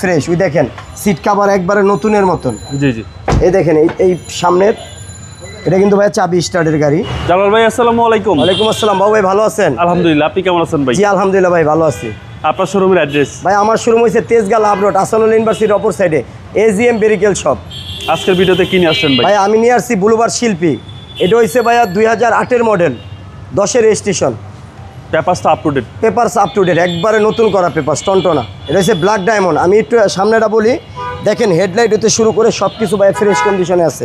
Fresh ওই দেখেন seat cover একবারে নতুনের মতন। জি জি। এই দেখেন এই সামনের এটা কিন্তু ভাই চাবি স্টার্টের গাড়ি। জালাল ভাই আসসালামু আলাইকুম। ওয়ালাইকুম আসসালাম বাবু ভাই ভালো আছেন? আলহামদুলিল্লাহ আপনি কেমন আছেন ভাই? জি আলহামদুলিল্লাহ ভাই ভালো আছি। আপনার শোরুমের অ্যাড্রেস ভাই আমার শোরুম হয়েছে তেজগাল আবরোড আসানুল ইউনিভার্সিটির অপর সাইডে এজিএম বেরিকেল শপ আজকের ভিডিওতে কি নিয়ে আসছেন ভাই? ভাই আমি নিয়ে আসছি বুলুবার শিল্পী। এটা হয়েছে ভাইয়া দুই হাজার আটের মডেল দশের registration পেপারসটা up to date papers up to date একবারে নতুন করা পেপার টনটনা। এটা হচ্ছে ব্ল্যাক ডায়মন্ড আমি একটু সামনেটা বলি, দেখেন হেডলাইট হতে শুরু করে সব কিছু ভাই ফ্রেশ কন্ডিশনে আছে।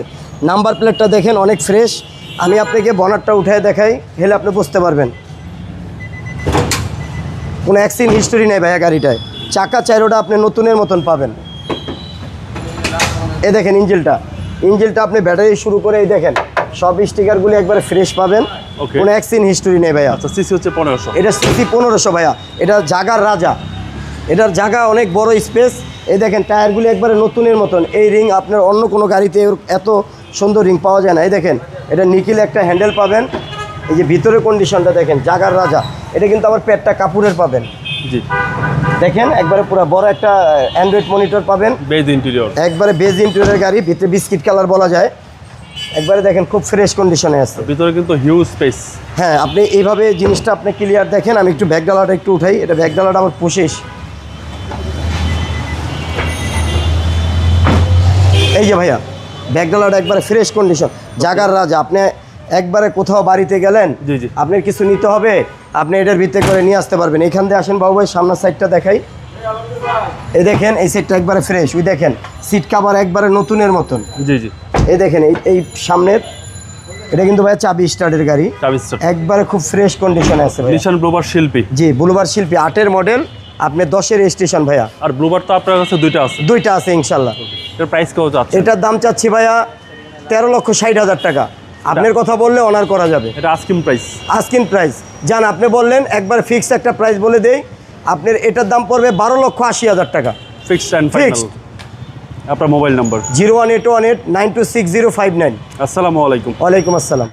নাম্বার প্লেটটা দেখেন, অনেক ফ্রেশ আমি আপনাকে বনারটা উঠায় দেখাই হেলে আপনি বুঝতে পারবেন। কোনো অ্যাক্সিডেন্ট হিস্টোরি নেই ভাইয়া গাড়িটায়। চাকা চাইরোটা আপনি নতুনের মতন পাবেন। এ দেখেন ইঞ্জিলটা। ইঞ্জিলটা আপনি ব্যাটারি শুরু করে, এই দেখেন, সব স্টিকারগুলি একবারে ফ্রেশ পাবেন. কোনো অ্যাক্সিডেন্ট হিস্টোরি নেই ভাইয়া। আচ্ছা সিসি হচ্ছে পনেরোশো। এটা সিসি পনেরোশো ভাইয়া। এটা জাগার রাজা। এটার জায়গা অনেক বড় স্পেস এই দেখেন টায়ারগুলি একবারে নতুনের মতন। এই রিং আপনার অন্য কোনো গাড়িতে এত সুন্দর রিং পাওয়া যায় না। এই দেখেন এটা নিকিল একটা হ্যান্ডেল পাবেন। এই যে ভিতরে কন্ডিশনটা দেখেন জাগার রাজা। এটা কিন্তু আবার পেটটা কাপুরের পাবেন। জি। দেখেন একবারে পুরো বড় একটা অ্যান্ড্রয়েড মনিটর পাবেন। বেজ ইন্টেরিয়র একবারে বেজ ইন্টেরিয়র গাড়ি ভিতরে বিস্কিট কালার বলা যায়। একবারে দেখেন খুব ফ্রেশ কন্ডিশনে আছে। ভিতরে কিন্তু হিউজ স্পেস হ্যাঁ আপনি এইভাবে জিনিসটা আপনি ক্লিয়ার দেখেন আমি একটু ব্যাগডালাটা একটু উঠাই। এটা ব্যাগডালাটা আমার পুষিস এই যে ভাইয়া ব্যাগডালাটা একবারে ফ্রেশ কন্ডিশন জাগার রাজা আপনি একবারে কোথাও বাড়িতে গেলেন জি, জি। আপনার কিছু নিতে হবে আপনি এটার ভিতরে করে নিয়ে আসতে পারবেন। এখান দিয়ে আসেন বাবু ভাই সামনের সাইডটা দেখাই। এই দেখেন এই সাইডটা একবারে ফ্রেশ ওই দেখেন সিট কাভার একবারে নতুনের মতন। জি জি। এই দেখেন এই এই সামনের এটা কিন্তু ভাই চাবি স্টার্টের গাড়ি। একবারে খুব ফ্রেশ কন্ডিশনে আছে ভাইয়া। নিশান ব্লুবার শিল্পী। জি ব্লুবার শিল্পী আটের মডেল আপনি দশের রেজিস্ট্রেশন ভাইয়া। আর ব্লুবার তো আপনার কাছে দুইটা আছে। দুইটা আছে ইনশাল্লাহ। এর প্রাইস কেউ যাচ্ছে? এটার দাম চাচ্ছি ভাইয়া তেরো লক্ষ ষাট হাজার টাকা। আপনার কথা বললে অনার করা যাবে। এটা আস্কিম প্রাইস আস্কিন প্রাইস যান আপনি বললেন একবার ফিক্স একটা প্রাইস বলে দেই। আপনার এটার দাম পড়বে বারো লক্ষ আশি হাজার টাকা। Fixed and final Fixed. আপনার mobile number? Zero one eight one eight nine two six zero five nine. আসসালামু আলাইকুম। ওয়ালাইকুম আসসালাম।